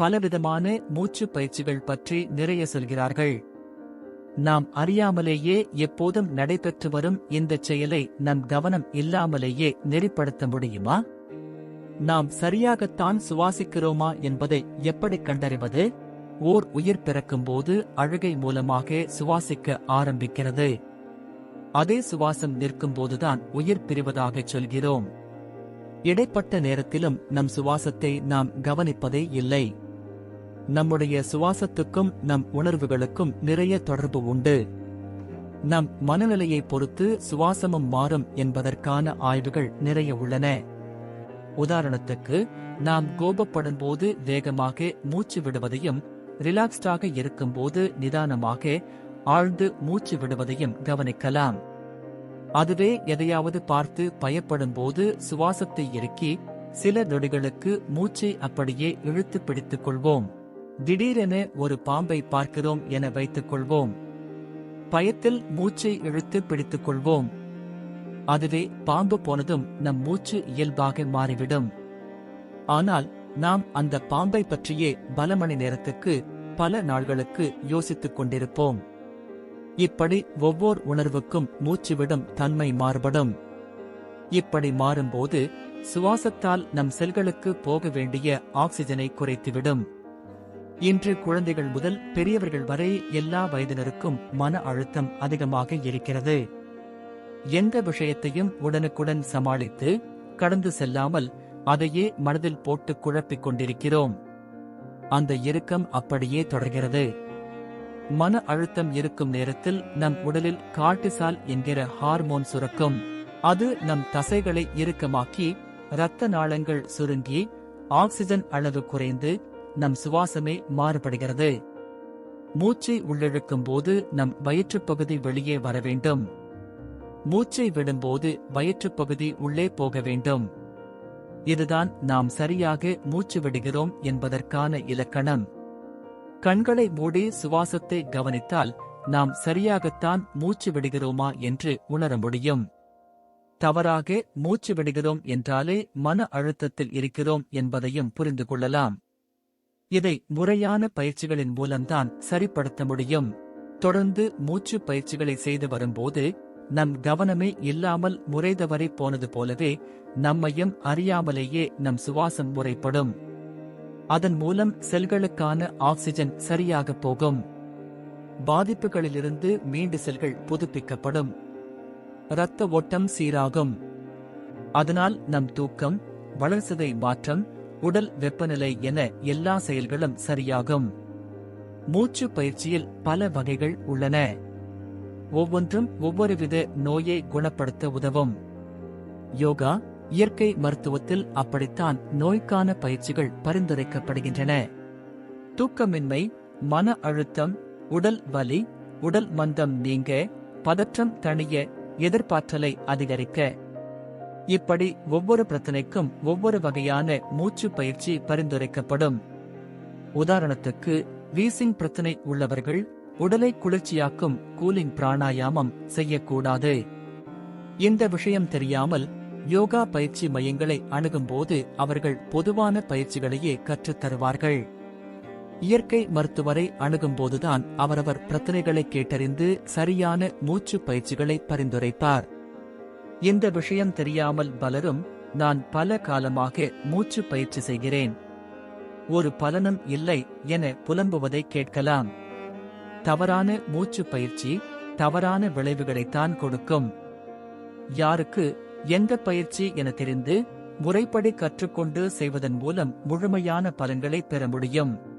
பலவிதமான மூச்சு பயிற்சிகள் பற்றி நிறைய சொல்கிறார்கள். நாம் அறியாமலேயே எப்போதும் நடைபெற்று வரும் இந்த செயலை நம் கவனம் இல்லாமலேயே நெறிப்படுத்த முடியுமா? நாம் சரியாகத்தான் சுவாசிக்கிறோமா என்பதை எப்படி கண்டறிவது? ஓர் உயிர் பிறக்கும்போது அழுகை மூலமாக சுவாசிக்க ஆரம்பிக்கிறது. அதே சுவாசம் நிற்கும்போதுதான் உயிர் பிரிவதாகச் சொல்கிறோம். இடைப்பட்ட நேரத்திலும் நம் சுவாசத்தை நாம் கவனிப்பதே இல்லை. நம்முடைய சுவாசத்துக்கும் நம் உணர்வுகளுக்கும் நிறைய தொடர்பு உண்டு. நம் மனநிலையை பொறுத்து சுவாசமும் மாறும் என்பதற்கான ஆய்வுகள் நிறைய உள்ளன. உதாரணத்துக்கு நாம் கோபப்படும் போது வேகமாக மூச்சு விடுவதையும் ரிலாக்ஸ்டாக இருக்கும்போது நிதானமாக ஆழ்ந்து மூச்சு விடுவதையும் கவனிக்கலாம். அதுவே எதையாவது பார்த்து பயப்படும் போது சுவாசத்தை இறுக்கி சில நொடிகளுக்கு மூச்சை அப்படியே இழுத்து பிடித்துக் கொள்வோம். திடீரென ஒரு பாம்பை பார்க்கிறோம் என வைத்துக் கொள்வோம் பயத்தில் மூச்சை இழுத்து பிடித்துக் கொள்வோம் அதுவே பாம்பு போனதும் நம் மூச்சு இயல்பாக மாறிவிடும். ஆனால் நாம் அந்த பாம்பை பற்றியே பல மணி நேரத்துக்கு பல நாள்களுக்கு யோசித்துக் கொண்டிருப்போம். இப்படி ஒவ்வொரு உணர்வுக்கும் மூச்சுவிடும் தன்மை மாறுபடும். இப்படி மாறும்போது சுவாசத்தால் நம் செல்களுக்கு போக வேண்டிய ஆக்சிஜனை குறைத்துவிடும். இன்று குழந்தைகள் முதல் பெரியவர்கள் வரை எல்லா வயதினருக்கும் மன அழுத்தம் அதிகமாக இருக்கிறது. எந்த விஷயத்தையும் உடனுக்குடன் சமாளித்து கடந்து செல்லாமல் அதையே மனதில் போட்டு குழப்பிக் கொண்டிருக்கிறோம். அந்த இறுக்கம் அப்படியே தொடர்கிறது. மன அழுத்தம் இருக்கும் நேரத்தில் நம் உடலில் கார்டிசால் என்கிற ஹார்மோன் சுரக்கும். அது நம் தசைகளை இறுக்கமாக்கி இரத்த நாளங்கள் சுருங்கி ஆக்சிஜன் அளவு குறைந்து நம் சுவாசமே மாறுபடுகிறது. மூச்சை உள்ளிழுக்கும் போது நம் வயிற்றுப் பகுதி வெளியே வர வேண்டும் மூச்சை விடும்போது வயிற்றுப் பகுதி உள்ளே போக வேண்டும். இதுதான் நாம் சரியாக மூச்சு விடுகிறோம் என்பதற்கான இலக்கணம். கண்களை மூடி சுவாசத்தை கவனித்தால் நாம் சரியாகத்தான் மூச்சு விடுகிறோமா என்று உணர முடியும். தவறாக மூச்சு விடுகிறோம் என்றாலே மன அழுத்தத்தில் இருக்கிறோம் என்பதையும் புரிந்து கொள்ளலாம். இதை முறையான பயிற்சிகளின் மூலம்தான் சரிப்படுத்த முடியும். தொடர்ந்து மூச்சு பயிற்சிகளை செய்து வரும்போது நம் கவனமே இல்லாமல் முறைதவரை போனது போலவே நம்மையும் அறியாமலேயே நம் சுவாசம் முறைப்படும். அதன் மூலம் செல்களுக்கான ஆக்சிஜன் சரியாக போகும். பாதிப்புகளிலிருந்து மீண்டு செல்கள் புதுப்பிக்கப்படும். இரத்த ஓட்டம் சீராகும். அதனால் நம் தூக்கம் வளர்சதை மாற்றம் உடல் வெப்பநிலை என எல்லா செயல்களும் சரியாகும். மூச்சு பயிற்சியில் பல வகைகள் உள்ளன. ஒவ்வொன்றும் ஒவ்வொருவித நோயை குணப்படுத்த உதவும். யோகா இயற்கை மருத்துவத்தில் அப்படித்தான் நோய்க்கான பயிற்சிகள் பரிந்துரைக்கப்படுகின்றன. தூக்கமின்மை மன அழுத்தம் உடல் வலி உடல் மந்தம் நீங்க பதற்றம் தணிய எதிர்பார்த்தலை அதிகரிக்க இப்படி ஒவ்வொரு பிரச்சனைக்கும் ஒவ்வொரு வகையான மூச்சு பயிற்சி பரிந்துரைக்கப்படும். உதாரணத்துக்கு வீசிங் பிரச்சனை உள்ளவர்கள் உடலை குளிர்ச்சியாக்கும் கூலிங் பிராணாயாமம் செய்யக்கூடாது. இந்த விஷயம் தெரியாமல் யோகா பயிற்சி மையங்களை அணுகும்போது அவர்கள் பொதுவான பயிற்சிகளையே கற்றுத் தருவார்கள். இயற்கை மருத்துவரை அணுகும்போதுதான் அவரவர் பிரச்சனைகளை கேட்டறிந்து சரியான மூச்சு பயிற்சிகளை பரிந்துரைப்பார். இந்த விஷயம் தெரியாமல் பலரும் நான் பல காலமாக மூச்சு பயிற்சி செய்கிறேன். ஒரு பலனும் இல்லை என புலம்புவதை கேட்கலாம். தவறான மூச்சு பயிற்சி தவறான விளைவுகளைத்தான் கொடுக்கும். யாருக்கு எந்த பயிற்சி என தெரிந்து முறைப்படி கற்றுக்கொண்டு செய்வதன் மூலம் முழுமையான பலன்களை பெற முடியும்.